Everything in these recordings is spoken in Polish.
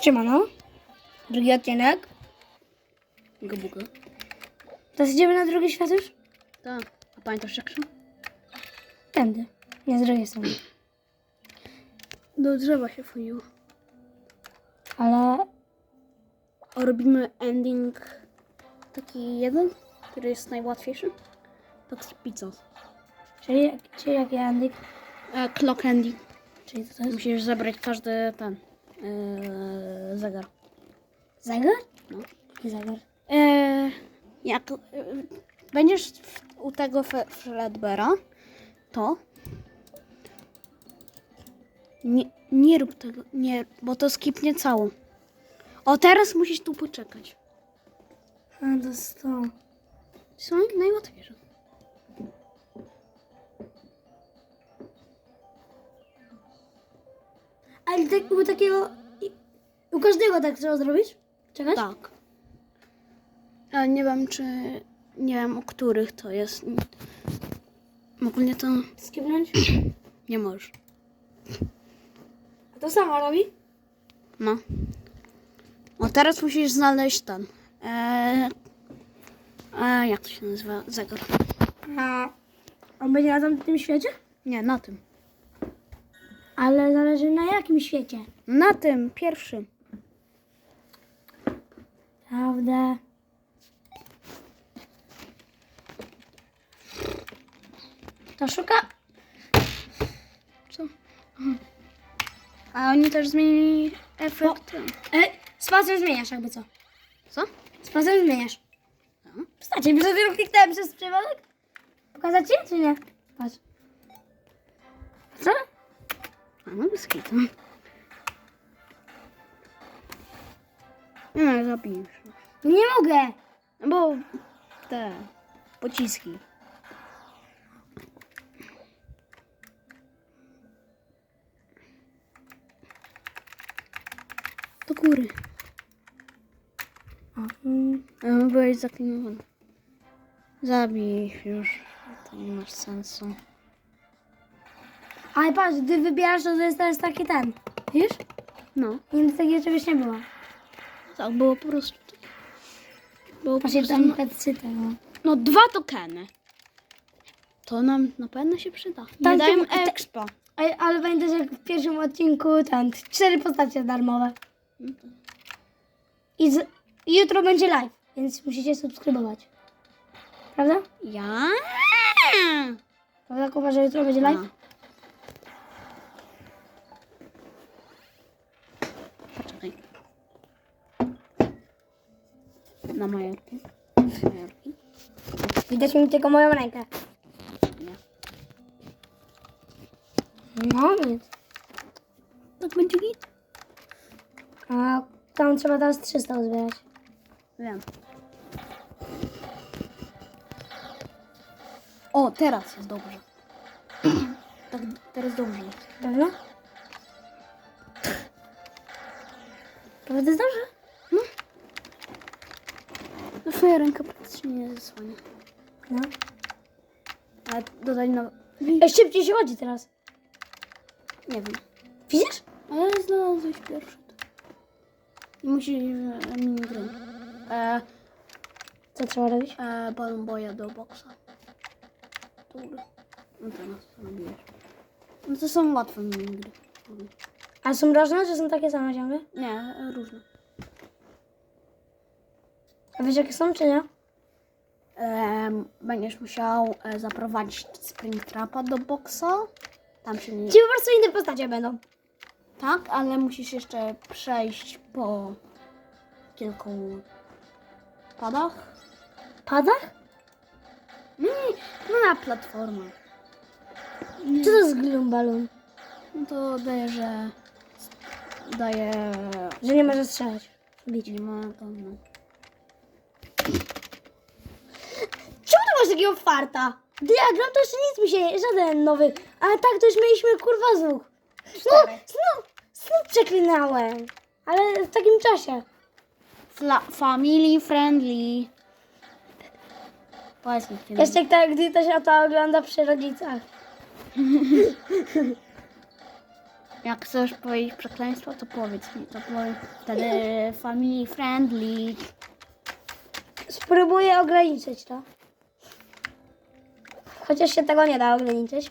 Siemano. Drugi odcinek. Go buga. Teraz idziemy na drugi świat już? Tak. A pamiętasz jak szło? Tędy. Nie z drugiej strony. Do drzewa się wchodziło. Ale A robimy ending taki jeden, który jest najłatwiejszy. Tak pizza. czyli, czyli jaki Andyk? E, clock ending. Czyli to jest? Musisz zebrać każdy ten e, zegar. Zegar? No. Jaki zegar? E, jak e, będziesz w, u tego Fe- Fredbera, to nie, nie rób tego, nie, bo to skipnie całą. O, teraz musisz tu poczekać. A, to. Są najłatwiejsze. Ale tak, u takiego... U każdego tak trzeba zrobić? Czekać? Tak. Ale nie wiem, czy... Nie wiem, o których to jest. Ogólnie to Skipnąć? nie możesz. A to samo robi? No. O, teraz musisz znaleźć ten. E, e, jak to się nazywa? Zegar. A on będzie na tamtym świecie? Nie, na tym. Ale zależy na jakim świecie. Na tym, pierwszym. Prawda? To szuka... Co? Aha. A oni też zmienili efekt. E, spacją zmieniasz jakby co? Co? Spacją zmieniasz. No. Wstacie, bo sobie kliknąłem przez przypadek. Pokazać ci, czy nie? Patrz. Co? A no bez kitu. No, zabijesz. Nie mogę. No bo te pociski. Do góry. Mm. A, Byłeś zaklinowany. Zabij ich już. To nie masz sensu. Ale patrz, gdy wybierasz, to jest teraz taki ten. Wiesz? No. Nigdy takiej czegoś nie było. Tak, było po prostu. Było po Patrz, prostu tam no, no. no dwa tokeny. To nam na pewno się przyda. Nie Tam dają ty- te- expa. Ale, ale pamiętasz, jak w pierwszym odcinku ten, cztery postacie darmowe. I, z, I jutro będzie live, więc musicie subskrybować. Prawda? Ja? Prawda, Kuba, że jutro będzie live? No. Poczekaj. Na majorki. Majorki. Widać mi tylko moją rękę. Nie. No więc. Tak będzie git? A tam trzeba teraz 300 uzbierać. Wiem. O, teraz jest dobrze. tak, teraz dobrze jest. Pewno? Prawda jest dobrze? No twoja ręka praktycznie nie zasłania. No. Ale dodaj na... Ej, szybciej się chodzi teraz. Nie wiem. Widzisz? Ale znalazłeś pierwszy. I musisz e, minigry. E, Co trzeba robić? e, Balloon Boya do boksa. Tu. No teraz co robiłeś. No to są łatwe minigry. A są różne, czy są takie same ciągle? Nie, różne. A wiesz jakie są, czy nie? Em, będziesz musiał e, zaprowadzić Springtrapa do boksa. Tam się nie... Ci po prostu inne postacie będą. Tak, ale musisz jeszcze przejść po kilku padach. Padach? No nie, no na platformę. Co to jest gloom balloon? No to daje, że daje... Że nie może strzelać. Bić. Nie ma to, no. Czemu ty masz takiego farta? Gdy ja gram, to jeszcze nic mi się, żaden nowy. Ale tak, to już mieliśmy kurwa. Znów, znów, znów przeklinałem. Ale w takim czasie. Fla family friendly. Kiedy... Jeszcze tak, gdy to się to ogląda przy rodzicach. Jak chcesz powiedzieć przekleństwo, to powiedz mi. To powiem wtedy family friendly. Spróbuję ograniczyć to. Chociaż się tego nie da ograniczyć.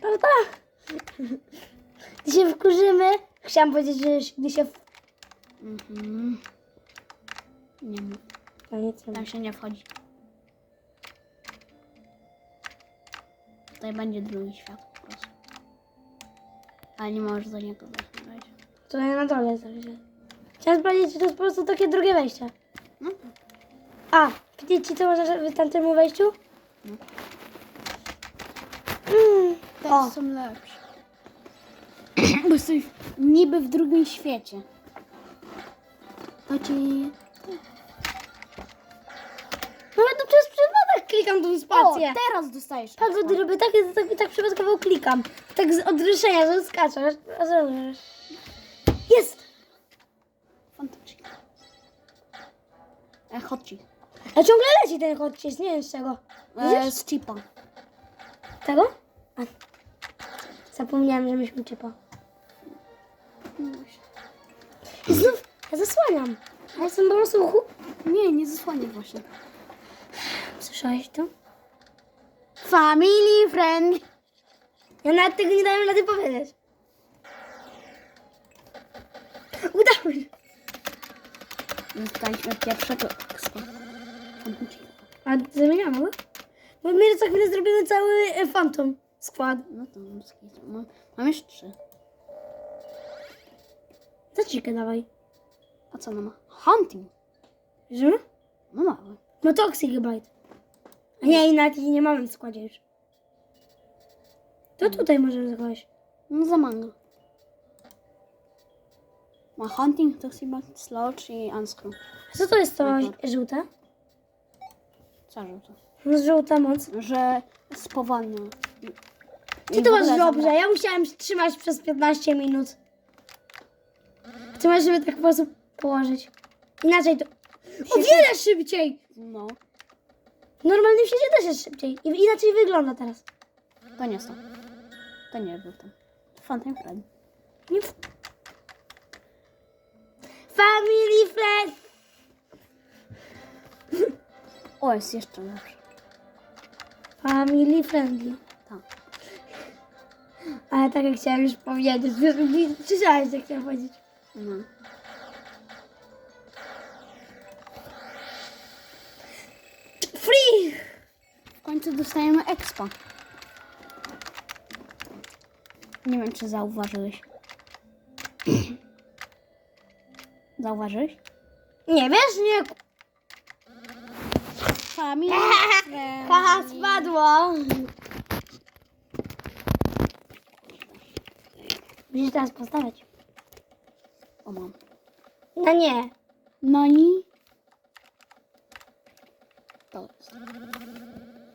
Prawda? Gdy się wkurzymy, chciałam powiedzieć, że gdy się... w- Mhm. Nie mów. No nic nie Tam się nie wchodzi. Tutaj będzie drugi świat. Ale nie możesz do niego wejść. Tutaj na dole zawsze. Chciałam sprawdzić, czy to jest po prostu takie drugie wejście. No. A, widzicie ci co można w tamtym wejściu? No. Mm. Te O. są lepsze. Bo jesteś niby w drugim świecie. To ci... Nawet to przez przypadek klikam tą O, spację. teraz dostajesz. Tak, robię tak, tak, tak przypadkowo klikam. Tak z odryszenia, że skaczesz. Jest! Fantastycznie. E, chodź. A ciągle leci ten odcisk, nie wiem z czego. E, Widzisz? z chipa. Tego? A. Zapomniałem, że myśmy czypa. I znów ja zasłaniam. Ja jestem po prostu uchu. Nie, nie zasłaniaj właśnie. Słyszałeś to? Family friend. Ja nawet tego nie dałem rady powiedzieć. Udało się. Dostaliśmy pierwszego expa. A zamieniamy go? Bo my za chwilę zrobimy cały e, Phantom skład. No to mam. Mam, mam jeszcze trzy. Zacikę dawaj. A co ona ma? Hunting. Że? No mały. No Toxic Bite. A nie, i nawet jej nie mamy w składzie już. To tutaj możemy zakołać. No za mango. Ma hunting, toxic, slouch i unscrew. Co to jest to Rekord. żółte? Co to? No żółta moc. Że spowalnia. Ty to masz dobrze, ja musiałem trzymać przez 15 minut. Ty masz, żeby tak po prostu położyć. Inaczej to... O wiele szybciej! No, normalnym świecie też jest szybciej. I inaczej wygląda teraz. to nie jest to. Nie ten. Phantom friend. Family friend! O, jest jeszcze lepszy. Family friendly. Tak. Ale tak jak chciałam już powiedzieć. Słyszałeś, jak chciałam powiedzieć. No. Free! W końcu dostajemy expa. Nie wiem, czy zauważyłeś. Zauważyłeś? Nie wiesz, nie. Family Haha, spadło. Musisz teraz postawić. O, mam. No nie. No i... To jest.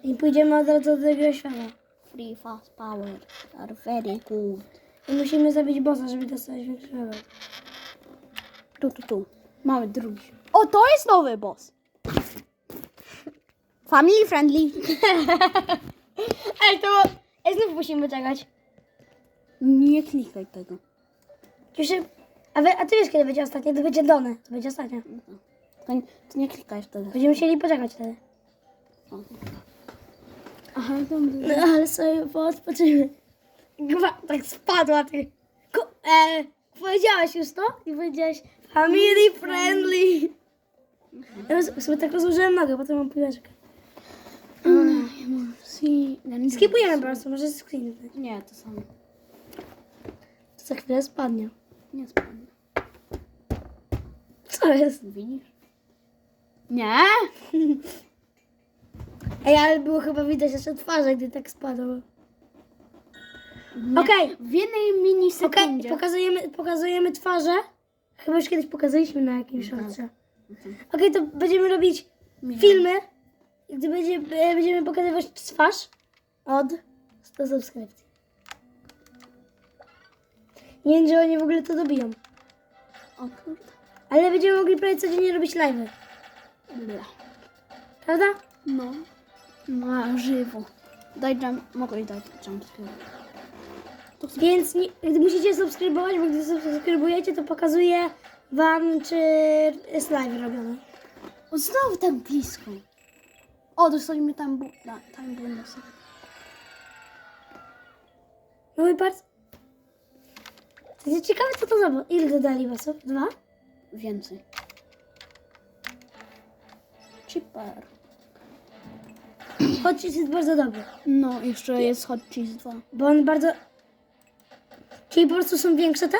I pójdziemy od razu do tego świata. Free fast power are very good. I musimy zabić bossa, żeby dostać większy level. Tu, tu, tu. Mamy drugi. O, to jest nowy boss. Family friendly. Ale to... Ej, znów musimy czekać. Nie klikaj tego. Się... A, wy, a ty wiesz, kiedy będzie ostatnie? To będzie Done. To będzie ostatnia. To, nie- to nie klikaj wtedy. Będziemy musieli poczekać wtedy. Aha, to No ale sobie poodpoczymy. Gwa, tak spadła ty. Ku, e, powiedziałaś już to? I powiedziałaś family friendly. Ja sobie tak rozłożyłem nogę, potem mam piłeczkę. Skipujemy po prostu, może screen. Nie, to samo. To za chwilę spadnie. Nie spadnie. Co jest? Widzisz? Nie? Ej, ale było chyba widać jeszcze twarze, gdy tak spadło. Okej. W jednej mini Okej, sekundzie. pokazujemy, pokazujemy twarze. Chyba już kiedyś pokazaliśmy na jakimś shortcie. Okej, to będziemy robić filmy. Gdy będzie, e, będziemy pokazywać twarz od 100 subskrypcji. Nie wiem, czy oni w ogóle to dobiją. O kurde. Ale będziemy mogli prawie codziennie robić live'y. Bla. Prawda? No. Na żywo. Daj jump. Mogę dać jump scare. Więc nie, gdy musicie subskrybować, bo gdy subskrybujecie, to pokazuje wam, czy jest live robiony. O, znowu tak blisko. O, dostaliśmy tam, bu- na, tam bonusy. No i patrz. To jest ciekawe, co to za... bo- Ile dodali basów? Dwa? Więcej. Cheaper. Hot cheese jest bardzo dobry, No, jeszcze jest Hot Cheese 2. bo on bardzo... Czyli po prostu są większe te?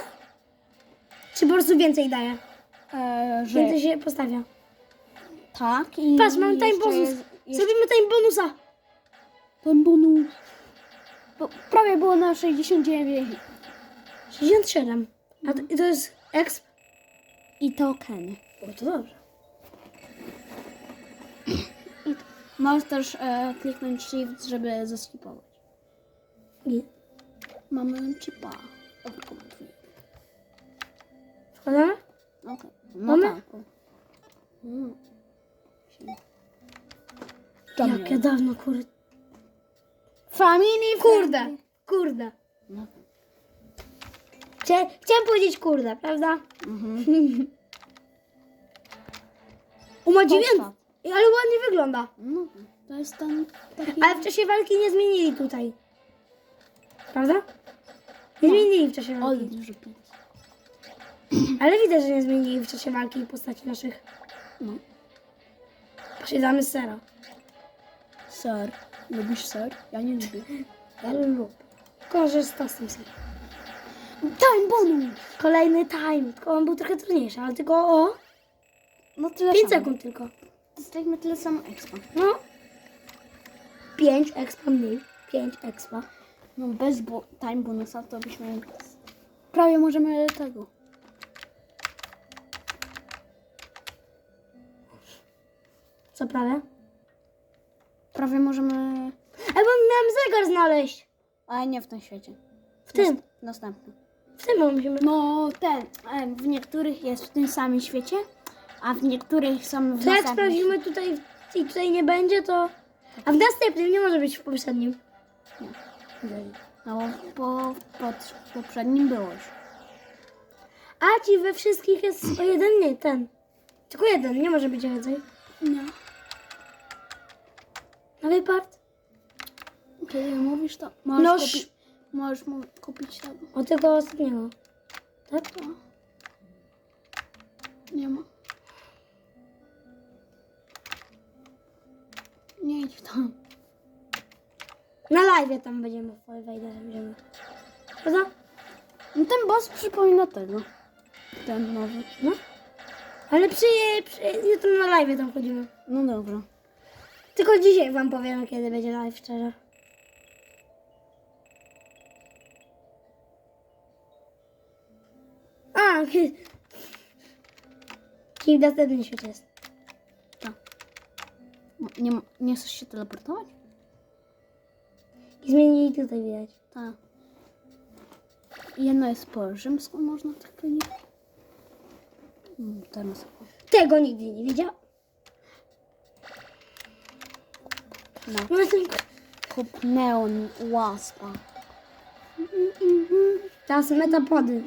Czy po prostu więcej daje? E, że Więcej się postawia. tak i Patrz, mam time jeszcze bonus. jest- jeszcze Zrobimy time bonusa. ten bonus. Bo prawie było na 69. 67. A to, i to jest exp? I tokeny. O, to dobrze. I to. Możesz też e, kliknąć shift, żeby zeskipować. I Mamy chipa. Wkładamy? Okej. No Mamy? tak. Mm. Tam Jak ja dawno, kurde. Family Kurde, kurde. No. Chcia, chciałam powiedzieć kurde, prawda? Mhm. U ma dziewięć. Ale ładnie wygląda. No, to jest ten taki... Ale w czasie walki nie zmienili tutaj. Prawda? Nie No. zmienili w czasie Oj, walki. dużo. Ale widać, że nie zmienili w czasie walki postaci naszych. No. Posiadamy sera. Ser. Lubisz ser? Ja nie lubię. Ja lubię. Korzysta z tym serem. Time bonus! Kolejny time. Tylko on był trochę trudniejszy, ale tylko o No tyle 5 samo. sekund tylko. Dostaliśmy tyle samo expa. No. 5 expa mniej. 5 expa. No bez bo time bonusa to byśmy... Prawie możemy tego. Co prawie? Prawie możemy... Ale bo miałem zegar znaleźć. Ale nie w tym świecie. W tym. Nast- Następny. W tym musimy. No ten, w niektórych jest w tym samym świecie, a w niektórych są w To jak sprawdzimy tutaj i tutaj nie będzie, to. A w następnym nie może być w poprzednim. No bo pod, w poprzednim było już. A ci we wszystkich jest o jeden, nie ten. Tylko jeden, nie może być więcej. Nie. Nowy part? Kiedy mówisz to, możesz, No, kupi- sz- możesz mu kupić tego. O tego ostatniego. Tak? No. Nie ma. Nie idź tam. Na live tam będziemy w wejdę, będziemy. Prawda? No ten boss przypomina tego. Ten nowy. No. Ale przy, przy jutro na live tam chodzimy. No dobra. Tylko dzisiaj wam powiem, kiedy będzie live, szczerze. A, Kim w następnym świecie jest. Nie, nie chcesz się teleportować? I zmienili tutaj widać. Tak. Jedno jest po rzymsku, można tak powiedzieć. Mm, Teraz. Tego nigdy nie widział. No. No, jestem... Kup neon łaspa. Teraz metapody.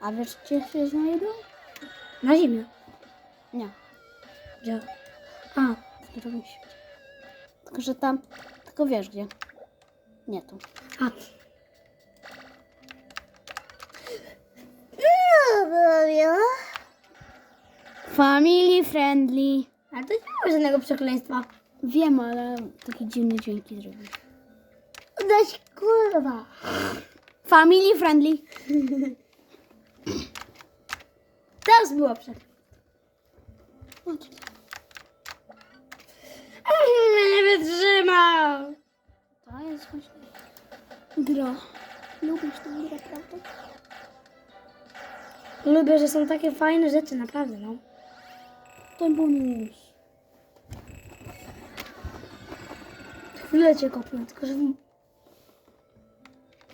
A wiesz gdzie się znajdą? Na ziemię. Nie. Gdzie? A, Drugim świecie. Tylko, że tam... Tylko wiesz gdzie. Nie tu. a. Family friendly. Ale to nie ma żadnego przekleństwa. Wiem, ale takie dziwne dźwięki zrobił. Dać kurwa. Family friendly. Teraz było przekleństwo. No Nie wytrzymał. To jest właśnie gra. Lubisz tę grę, prawda? Lubię, że są takie fajne rzeczy, naprawdę, no. Ten bonus. Chwilę cię kopnę, tylko że... w-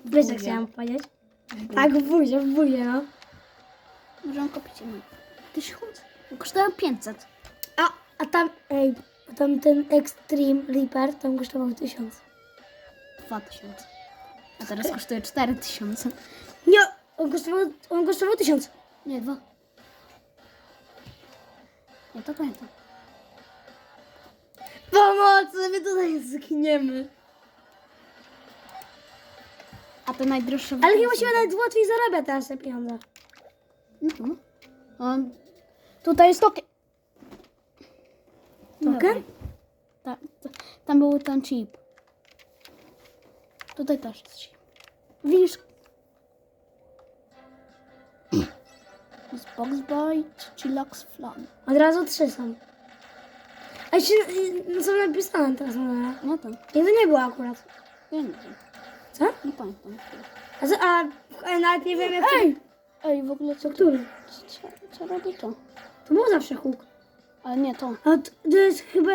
Wiesz, co chciałam powiedzieć? Tak, w buzie, w buzie, no. Możemy kupić inny. Tysiąc. Kosztowało 500. A, a tam, ej, a tam ten Extreme Reaper tam kosztował tysiąc. 2000. A teraz kosztuje 4000. Nie, on kosztował, on kosztował tysiąc. Nie, dwa. Ja to pamiętam. Pomocy, my tutaj zginiemy. A te najdroższe... Ale chyba się nawet łatwiej zarabia teraz te pieniądze. Mhm. On... Tutaj jest token. Token? Ta, ta, tam był ten chip. Tutaj też jest chip. Widzisz? Jest Box Bite, Chillax Flan. Od razu trzy są. A się no, są napisane teraz na dole. No to, Nie, to nie było akurat. ja nie wiem. Co? Nie pamiętam. A, co- a, a nawet nie wiem jak... Ej! Ej, w ogóle co, Który? co, co robi to? To był zawsze huk. Ale nie to. A to, to jest chyba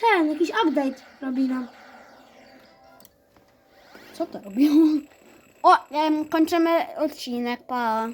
ten, jakiś update robi nam. Co to robiło? O, em, kończymy odcinek, pa.